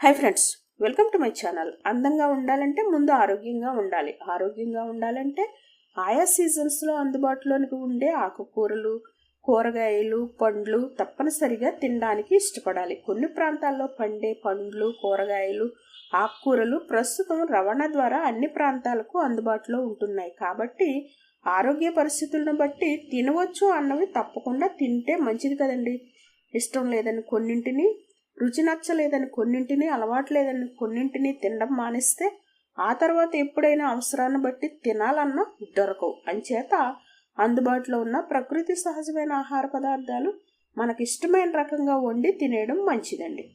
Hi friends welcome to my channel అందంగా ఉండాలంటే ముందు ఆరోగ్యంగా ఉండాలి. ఆరోగ్యంగా ఉండాలంటే ఆయా సీజన్స్లో అందుబాటులోనికి ఉండే ఆకుకూరలు కూరగాయలు పండ్లు తప్పనిసరిగా తినడానికి ఇష్టపడాలి. కొన్ని ప్రాంతాల్లో పండే పండ్లు కూరగాయలు ఆకుకూరలు ప్రస్తుతం రవాణా ద్వారా అన్ని ప్రాంతాలకు అందుబాటులో ఉంటున్నాయి. కాబట్టి ఆరోగ్య పరిస్థితులను బట్టి తినవచ్చు అన్నవి తప్పకుండా తింటే మంచిది కదండి. ఇష్టం లేదని కొన్నింటిని రుచి నచ్చలేదని కొన్నింటిని అలవాటు లేదని కొన్నింటిని తినడం మానేస్తే ఆ తర్వాత ఎప్పుడైనా అవసరాన్ని బట్టి తినాలన్నా దొరకవు. అంచేత అందుబాటులో ఉన్న ప్రకృతి సహజమైన ఆహార పదార్థాలు మనకి ఇష్టమైన రకంగా వండి తినేయడం మంచిదండి.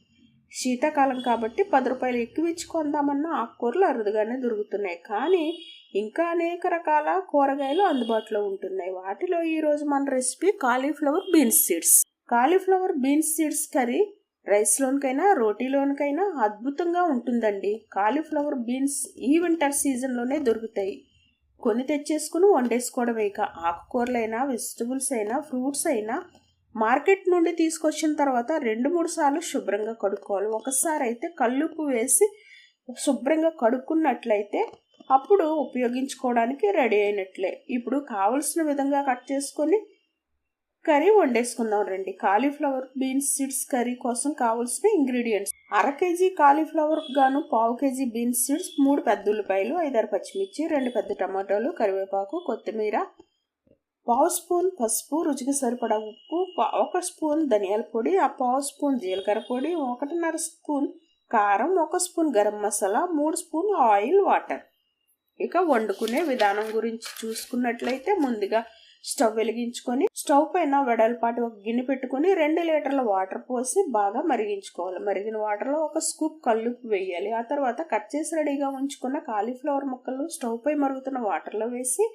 శీతాకాలం కాబట్టి పది రూపాయలు ఎక్కువ ఇచ్చి కొందామన్నా ఆకుకూరలు అరుదుగానే దొరుకుతున్నాయి. కానీ ఇంకా అనేక రకాల కూరగాయలు అందుబాటులో ఉంటున్నాయి. వాటిలో ఈరోజు మన recipe cauliflower beans seeds. Cauliflower beans seeds curry రైస్లోనికైనా రోటీలోనికైనా అద్భుతంగా ఉంటుందండి. కాలీఫ్లవర్ బీన్స్ ఈ వింటర్ సీజన్లోనే దొరుకుతాయి. కొని తెచ్చేసుకుని వండేసుకోవడమే ఇక. ఆకుకూరలైనా వెజిటబుల్స్ అయినా ఫ్రూట్స్ అయినా మార్కెట్ నుండి తీసుకొచ్చిన తర్వాత రెండు మూడు సార్లు శుభ్రంగా కడుక్కోవాలి. ఒకసారి అయితే కల్లుప్పు వేసి శుభ్రంగా కడుక్కున్నట్లయితే అప్పుడు ఉపయోగించుకోవడానికి రెడీ అయినట్లే. ఇప్పుడు కావలసిన విధంగా కట్ చేసుకొని కర్రీ వండేసుకుందాం రండి. కాలీఫ్లవర్ బీన్స్ సీడ్స్ కర్రీ కోసం కావాల్సిన ఇంగ్రీడియంట్స్. అర కేజీ కాలీఫ్లవర్ గాను పావు కేజీ బీన్స్ సీడ్స్ మూడు పెద్ద ఉల్లిపాయలు ఐదారు పచ్చిమిర్చి రెండు పెద్ద టమాటోలు కరివేపాకు కొత్తిమీర పావు స్పూన్ పసుపు రుచికి సరిపడా ఉప్పు ఒక స్పూన్ ధనియాల పొడి ఆ పావు స్పూన్ జీలకర్ర పొడి ఒకటిన్నర స్పూన్ కారం ఒక స్పూన్ గరం మసాలా మూడు స్పూన్ ఆయిల్ వాటర్. ఇక వండుకునే విధానం గురించి చూసుకున్నట్లయితే ముందుగా స్టవ్ వెలిగించుకొని స్టవ్ పైన వెడల్పాటి ఒక గిన్నె పెట్టుకుని రెండు లీటర్ల వాటర్ పోసి బాగా మరిగించుకోవాలి. మరిగిన వాటర్లో ఒక స్కూప్ కల్లుపు వేయాలి. ఆ తర్వాత కట్ చేసి రెడీగా ఉంచుకున్న కాలీఫ్లవర్ ముక్కలు స్టవ్ పై మరుగుతున్న వాటర్లో వేసి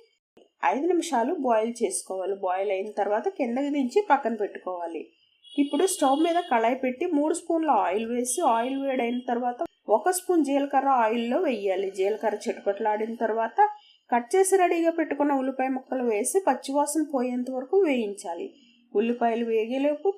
ఐదు నిమిషాలు బాయిల్ చేసుకోవాలి. బాయిల్ అయిన తర్వాత కిందకి దించి పక్కన పెట్టుకోవాలి. ఇప్పుడు స్టవ్ మీద కళాయి పెట్టి మూడు స్పూన్ల ఆయిల్ వేసి ఆయిల్ వేడైన తర్వాత ఒక స్పూన్ జీలకర్ర ఆయిల్లో వేయాలి. జీలకర్ర చిటపట్లాడిన తర్వాత కట్ చేసి రెడీగా పెట్టుకున్న ఉల్లిపాయ ముక్కలు వేసి పచ్చివాసన పోయేంత వరకు వేయించాలి. ఉల్లిపాయలు వేగేలోపు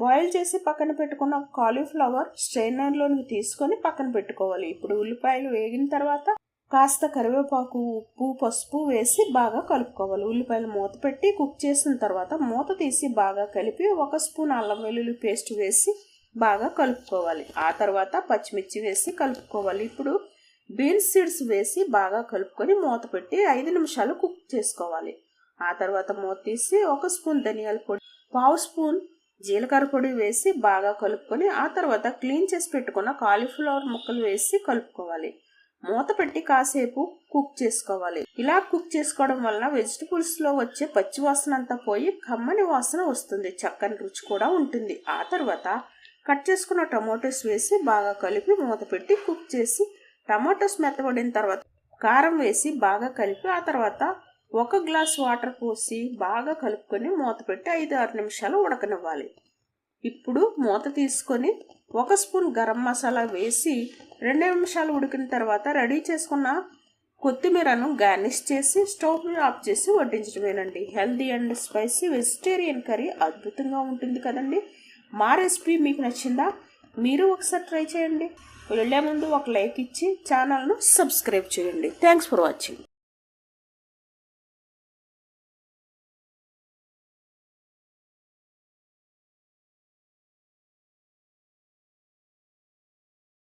బాయిల్ చేసి పక్కన పెట్టుకున్న కాలీఫ్లవర్ స్ట్రైనర్లోనికి తీసుకొని పక్కన పెట్టుకోవాలి. ఇప్పుడు ఉల్లిపాయలు వేగిన తర్వాత కాస్త కరివేపాకు ఉప్పు పసుపు వేసి బాగా కలుపుకోవాలి. ఉల్లిపాయలు మూత పెట్టి కుక్ చేసిన తర్వాత మూత తీసి బాగా కలిపి ఒక స్పూన్ అల్లం వెల్లుల్లి పేస్ట్ వేసి బాగా కలుపుకోవాలి. ఆ తర్వాత పచ్చిమిర్చి వేసి కలుపుకోవాలి. ఇప్పుడు బీన్స్ సీడ్స్ వేసి బాగా కలుపుకొని మూత పెట్టి ఐదు నిమిషాలు కుక్ చేసుకోవాలి. ఆ తర్వాత మూత తీసి ఒక స్పూన్ ధనియాల పొడి పావు స్పూన్ జీలకర్ర పొడి వేసి బాగా కలుపుకొని ఆ తర్వాత క్లీన్ చేసి పెట్టుకున్న కాలీఫ్లవర్ ముక్కలు వేసి కలుపుకోవాలి. మూత పెట్టి కాసేపు కుక్ చేసుకోవాలి. ఇలా కుక్ చేసుకోవడం వలన వెజిటబుల్స్లో వచ్చే పచ్చి వాసన అంతా పోయి కమ్మని వాసన వస్తుంది. చక్కని రుచి కూడా ఉంటుంది. ఆ తర్వాత కట్ చేసుకున్న టమాటోస్ వేసి బాగా కలిపి మూత పెట్టి కుక్ చేసి టమాటోస్ మెత్తబడిన తర్వాత కారం వేసి బాగా కలిపి ఆ తర్వాత ఒక గ్లాస్ వాటర్ పోసి బాగా కలుపుకొని మూత పెట్టి ఐదు ఆరు నిమిషాలు ఉడకనివ్వాలి. ఇప్పుడు మూత తీసుకొని ఒక స్పూన్ గరం మసాలా వేసి రెండు నిమిషాలు ఉడికిన తర్వాత రెడీ చేసుకున్న కొత్తిమీరను గార్నిష్ చేసి స్టవ్ ఆఫ్ చేసి వడ్డించడమేనండి. Healthy and spicy vegetarian curry అద్భుతంగా ఉంటుంది కదండి. మా రెసిపీ మీకు నచ్చిందా? మీరు ఒకసారి ట్రై చేయండి. వెళ్ళే ముందు ఒక లైక్ ఇచ్చి ఛానల్ను సబ్స్క్రైబ్ చేయండి. Thanks for watching